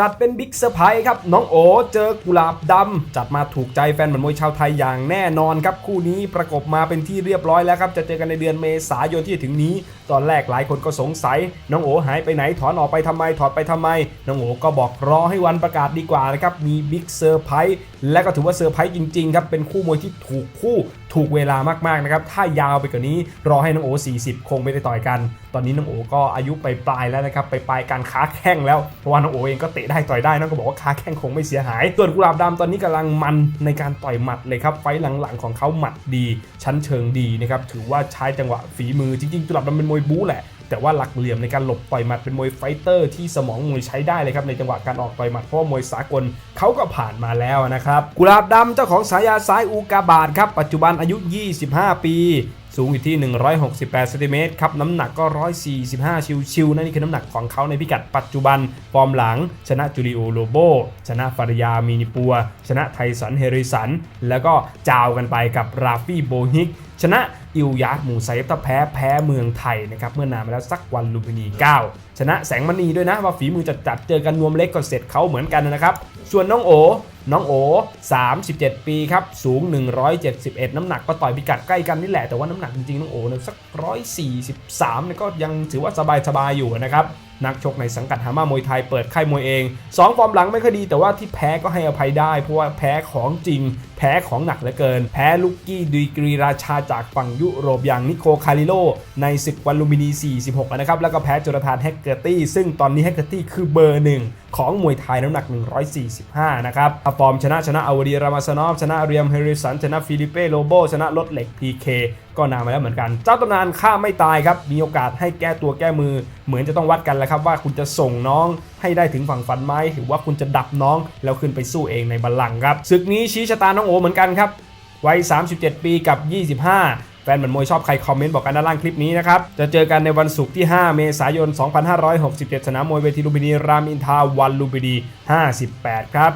จัดเป็นบิ๊กเซอร์ไพรส์ครับ น้องโอเจอกุหลาบดำจัดมาถูกใจแฟนหมัดมวยชาวไทยอย่างแน่นอนครับ คู่นี้ประกบมาเป็นที่เรียบร้อยแล้วครับ จะเจอกันในเดือนเมษายนที่จะถึงนี้ ตอนแรกหลายคนก็สงสัย น้องโอหายไปไหนถอนออกไปทำไมถอดไปทำไม น้องโอก็บอกรอให้วันประกาศดีกว่านะครับมีบิ๊กเซอร์ไพรส์และก็ถือว่าเซอร์ไพรส์จริงๆครับเป็นคู่มวยที่ถูกคู่ถูกเวลามากๆนะครับถ้ายาวไปกว่านี้รอให้น้องโอ 40 คงไม่ได้ต่อยกัน ตอนนี้น้องโอก็อายุไปปลายแล้วนะครับไปปลายการค้าแข้งแล้วเพราะว่าน้องโอเองก็เตะได้ต่อยได้น้องก็บอกว่าค้าแข้งคงไม่เสียหายส่วนกุหลาบดำตอนนี้กำลังมันในการต่อยหมัดเลยครับไฟต์หลังๆของเขาหมัดดี ชั้นเชิงดีนะครับถือว่าใช้จังหวะฝีมือจริงๆกุหลาบดำเป็นมวยบู๊แหละแต่ว่าหลักเหลี่ยมในการหลบต่อยหมัดเป็นมวยไฟเตอร์ที่สมองมวยใช้ได้เลยครับในจังหวะการออกต่อยหมัดเพราะมวยสากลเขาก็ผ่านมาแล้วนะครับกุหลาบดำเจ้าของฉายาซ้ายอูกาบาทครับปัจจุบันอายุ 25 ปี สูงอยู่ที่ 168เซนติเมตรครับ น้ำหนักก็ 145 ชิวๆนั่นนี่คือน้ำหนักของเขาในพิกัดปัจจุบัน ฟอร์มหลัง ชนะจูริโอโลโบ ชนะฟารยามีนิปัว ชนะไทสันเฮริสัน แล้วก็จาวกันไปกับราฟี่โบฮิก ชนะอิลยาร์หมูไซฟถ้าแพ้แพ้เมืองไทยนะครับ เมื่อนานมาแล้วสักวันลุมพินี 9 ชนะแสงมณีด้วยนะว่าฝีมือจัดจัดเจอกันนวมเล็กก็เสร็จเขาเหมือนกันนะครับ ส่วนน้องโอ น้องโอ 37 ปีครับ สูง 171 น้ำหนักก็ต่อยพิกัดใกล้กันนี่แหละ แต่ว่าน้ำหนักจริงๆ น้องโอเนี่ยสัก 143เนี่ยก็ยังถือว่าสบายๆอยู่นะครับนักชกในสังกัดฮามามวยไทยเปิดค่ายมวยเอง 2 ฟอร์มหลังไม่ค่อยดี แต่ว่าที่แพ้ก็ให้อภัยได้ เพราะว่าแพ้ของจริง แพ้ของหนักเหลือเกิน แพ้ลูกกี้ดีกรีราชาจากฝั่งยุโรปอย่างนิโคคาริโล ในศึกวันลูมพินี 46 นะครับ แล้วก็แพ้โจนาธานแฮกเกอร์ตี้ ซึ่งตอนนี้แฮกเกอร์ตี้คือเบอร์หนึ่งของมวยไทยน้ำหนัก 145 นะครับฟอร์มชนะชนะอาวดีรามาสนอฟชนะเรียมเฮริสันชนะฟิลิเป้โลโบชนะรถเหล็ก PK ก็นานมาแล้วเหมือนกัน เจ้าตำนานฆ่าไม่ตายครับ มีโอกาสให้แก้ตัวแก้มือ เหมือนจะต้องวัดกันแล้วครับว่าคุณจะส่งน้องให้ได้ถึงฝั่งฝันไหมหรือว่าคุณจะดับน้องแล้วขึ้นไปสู้เองในบัลลังก์ครับศึกนี้ชี้ชะตาน้องโอเหมือนกันครับวัย 37 ปีกับ 25แฟนบันมวยชอบใครคอมเมนต์บอกกันด้านล่างคลิปนี้นะครับ จะเจอกันในวันศุกร์ที่ 5 เมษายน 2567 สนามมวยเวทีลุมพินีรามอินทาวันลุมพินี 58 ครับ